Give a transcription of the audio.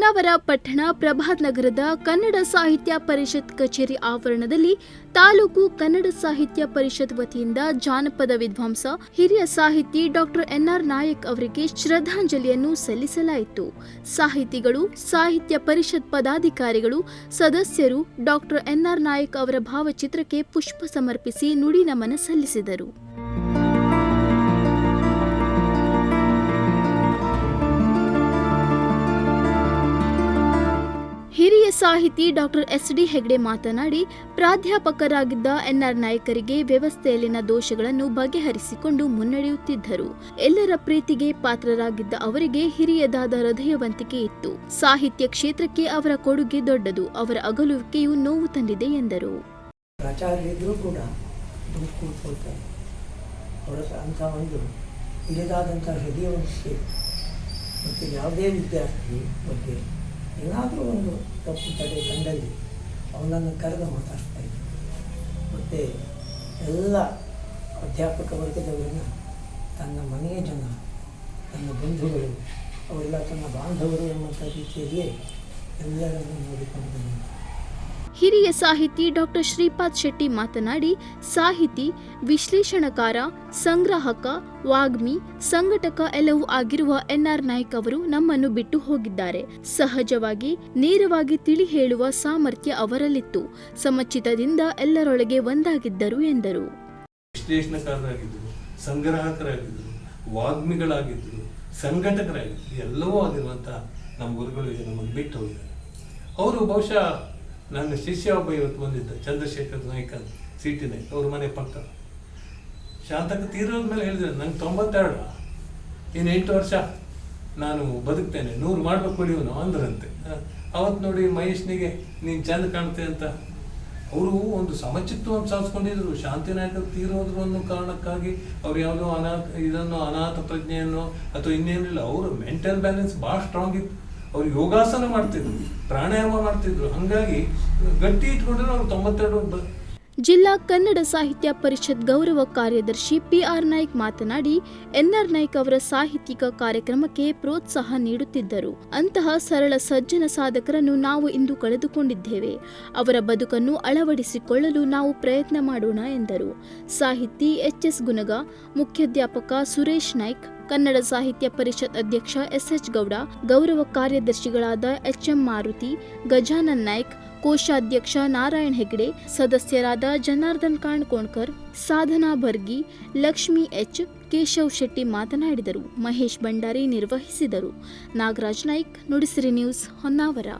ಹೊನ್ನಾವರ ಪಟ್ಟಣ ಪ್ರಭಾತ್ ನಗರದ ಕನ್ನಡ ಸಾಹಿತ್ಯ ಪರಿಷತ್ ಕಚೇರಿ ಆವರಣದಲ್ಲಿ ತಾಲೂಕು ಕನ್ನಡ ಸಾಹಿತ್ಯ ಪರಿಷತ್ ವತಿಯಿಂದ ಜಾನಪದ ವಿದ್ವಾಂಸ, ಹಿರಿಯ ಸಾಹಿತಿ ಡಾಕ್ಟರ್ ಎನ್ಆರ್ ನಾಯಕ್ ಅವರಿಗೆ ಶ್ರದ್ಧಾಂಜಲಿಯನ್ನು ಸಲ್ಲಿಸಲಾಯಿತು. ಸಾಹಿತಿಗಳು, ಸಾಹಿತ್ಯ ಪರಿಷತ್ ಪದಾಧಿಕಾರಿಗಳು, ಸದಸ್ಯರು ಡಾಕ್ಟರ್ ಎನ್ಆರ್ ನಾಯಕ್ ಅವರ ಭಾವಚಿತ್ರಕ್ಕೆ ಪುಷ್ಪ ಸಮರ್ಪಿಸಿ ನುಡಿ ನಮನ ಸಲ್ಲಿಸಿದರು. ಸಾಹಿತಿ ಡಾಕ್ಟರ್ ಎಸ್ ಡಿ ಹೆಗ್ಡೆ ಮಾತನಾಡಿ, ಪ್ರಾಧ್ಯಾಪಕರಾಗಿದ್ದ ಎನ್ಆರ್ ನಾಯಕರಿಗೆ ವ್ಯವಸ್ಥೆಯಲ್ಲಿನ ದೋಷಗಳನ್ನು ಬಗೆಹರಿಸಿಕೊಂಡು ಮುನ್ನಡೆಯುತ್ತಿದ್ದರು. ಎಲ್ಲರ ಪ್ರೀತಿಗೆ ಪಾತ್ರರಾಗಿದ್ದ ಅವರಿಗೆ ಹಿರಿಯದಾದ ಹೃದಯವಂತಿಕೆ ಇತ್ತು. ಸಾಹಿತ್ಯ ಕ್ಷೇತ್ರಕ್ಕೆ ಅವರ ಕೊಡುಗೆ ದೊಡ್ಡದು, ಅವರ ಅಗಲುವಿಕೆಯು ನೋವು ತಂದಿದೆ ಎಂದರು. ಯಾವುದೇ ವಿದ್ಯಾರ್ಥಿ ಬಗ್ಗೆ ಏನಾದರೂ ಒಂದು ತಪ್ಪು ತಡೆ ಕಂಡಲ್ಲಿ ಅವನನ್ನು ಕರೆದು ಮಾತಾಡ್ತಾ ಇದ್ದರು ಮತ್ತು ಎಲ್ಲ ಅಧ್ಯಾಪಕ ವರ್ಗದವರನ್ನ ತನ್ನ ಮನೆಯ ಜನ, ತನ್ನ ಬಂಧುಗಳು, ಅವರೆಲ್ಲ ತನ್ನ ಬಾಂಧವರು ಎಂಬಂಥ ರೀತಿಯಲ್ಲಿಯೇ ಎಲ್ಲರನ್ನು ನೋಡಿಕೊಂಡು ಹಿರಿಯ ಸಾಹಿತಿ ಡಾಕ್ಟರ್ ಶ್ರೀಪಾದ್ ಶೆಟ್ಟಿ ಮಾತನಾಡಿ, ಸಾಹಿತಿ, ವಿಶ್ಲೇಷಣಕಾರ, ಸಂಗ್ರಾಹಕ, ವಾಗ್ಮಿ, ಸಂಘಟಕ ಎಲ್ಲವೂ ಆಗಿರುವ ಎನ್ ಆರ್ ನಾಯ್ಕ್ ಅವರು ನಮ್ಮನ್ನು ಬಿಟ್ಟು ಹೋಗಿದ್ದಾರೆ. ಸಹಜವಾಗಿ, ನೇರವಾಗಿ ತಿಳಿ ಹೇಳುವ ಸಾಮರ್ಥ್ಯ ಅವರಲ್ಲಿತ್ತು. ಸಮಚಿತದಿಂದ ಎಲ್ಲರೊಳಗೆ ಒಂದಾಗಿದ್ದರು ಎಂದರು. ವಿಶ್ಲೇಷಣಕಾರರಾಗಿದ್ದರು ಸಂಘಟಕರಾಗಿದ್ದರು, ಎಲ್ಲವೂ ಆಗಿರುವಂತಹ ನಮ್ಮ ಗುರುಗಳು ನಮಗೆ ಬಿಟ್ಟು ಹೋಗಿದ್ದಾರೆ. ಅವರು ಬಹುಶಃ ನನ್ನ ಶಿಷ್ಯ ಒಬ್ಬ ಇವತ್ತು ಬಂದಿದ್ದ, ಚಂದ್ರಶೇಖರ್ ನಾಯ್ಕ ಸಿಟಿ ನಾಯ್ಕ, ಅವ್ರ ಮನೆ ಪಕ್ಕ. ಶಾಂತಕ ತೀರೋದ ಮೇಲೆ ಹೇಳಿದ್ರೆ, ನಂಗೆ ತೊಂಬತ್ತೆರಡು. ಇನ್ನು ಎಂಟು ವರ್ಷ ನಾನು ಬದುಕ್ತೇನೆ, ನೂರು ಮಾಡ್ಬೇಕು ಇವನು ಅಂದ್ರಂತೆ. ಅವತ್ತು ನೋಡಿ ಮಹೇಶ್ನಿಗೆ, ನೀನು ಚಂದ ಕಾಣ್ತೆ ಅಂತ. ಅವರು ಒಂದು ಸಮಚಿತ್ತವನ್ನು ಸಾಧಿಸ್ಕೊಂಡಿದ್ರು, ಶಾಂತಿ ನಾಯಕರು ತೀರೋದ್ರು ಅನ್ನೋ ಕಾರಣಕ್ಕಾಗಿ ಅವ್ರು ಯಾವುದೋ ಅನಾಥ, ಇದನ್ನು ಅನಾಥ ಪ್ರಜ್ಞೆಯನ್ನು ಅಥವಾ ಇನ್ನೇನಿಲ್ಲ, ಅವರು ಮೆಂಟಲ್ ಬ್ಯಾಲೆನ್ಸ್ ಭಾಳ ಸ್ಟ್ರಾಂಗ್ ಇತ್ತು. ಅವ್ರು ಯೋಗಾಸನ ಮಾಡ್ತಿದ್ರು, ಪ್ರಾಣಾಯಾಮ ಮಾಡ್ತಿದ್ರು. ಹಂಗಾಗಿ ಗಟ್ಟಿ ಇಟ್ಕೊಂಡ್ರೆ ಅವ್ರು ತೊಂಬತ್ತೆರಡು ಜಿಲ್ಲಾ ಕನ್ನಡ ಸಾಹಿತ್ಯ ಪರಿಷತ್ ಗೌರವ ಕಾರ್ಯದರ್ಶಿ ಪಿ ಆರ್ ನಾಯ್ಕ್ ಮಾತನಾಡಿ, ಎನ್ಆರ್ ನಾಯ್ಕ್ ಅವರ ಸಾಹಿತ್ಯಿಕ ಕಾರ್ಯಕ್ರಮಕ್ಕೆ ಪ್ರೋತ್ಸಾಹ ನೀಡುತ್ತಿದ್ದರು. ಅಂತಹ ಸರಳ ಸಜ್ಜನ ಸಾಧಕರನ್ನು ನಾವು ಇಂದು ಕಳೆದುಕೊಂಡಿದ್ದೇವೆ. ಅವರ ಬದುಕನ್ನು ಅಳವಡಿಸಿಕೊಳ್ಳಲು ನಾವು ಪ್ರಯತ್ನ ಮಾಡೋಣ ಎಂದರು. ಸಾಹಿತಿ ಎಚ್ ಎಸ್ ಗುನಗ, ಮುಖ್ಯಾಧ್ಯಾಪಕ ಸುರೇಶ್ ನಾಯ್ಕ್ ಕನ್ನಡ ಸಾಹಿತ್ಯ ಪರಿಷತ್ ಅಧ್ಯಕ್ಷ ಎಸ್ಎಚ್ ಗೌಡ, ಗೌರವ ಕಾರ್ಯದರ್ಶಿಗಳಾದ ಎಚ್ಎಂ ಮಾರುತಿ, ಗಜಾನನ್ ನಾಯ್ಕ್, ಕೋಶಾಧ್ಯಕ್ಷ ನಾರಾಯಣ್ ಹೆಗ್ಡೆ, ಸದಸ್ಯರಾದ ಜನಾರ್ದನ್ ಕಾಣ್ಕೋಣ್ಕರ್ ಸಾಧನಾ ಬರ್ಗಿ ಲಕ್ಷ್ಮಿ ಎಚ್, ಕೇಶವ್ ಶೆಟ್ಟಿ ಮಾತನಾಡಿದರು. ಮಹೇಶ್ ಭಂಡಾರಿ ನಿರ್ವಹಿಸಿದರು. ನಾಗರಾಜ್ ನಾಯ್ಕ್, ನುಡಿಸಿರಿ ನ್ಯೂಸ್ ಹೊನ್ನಾವರ.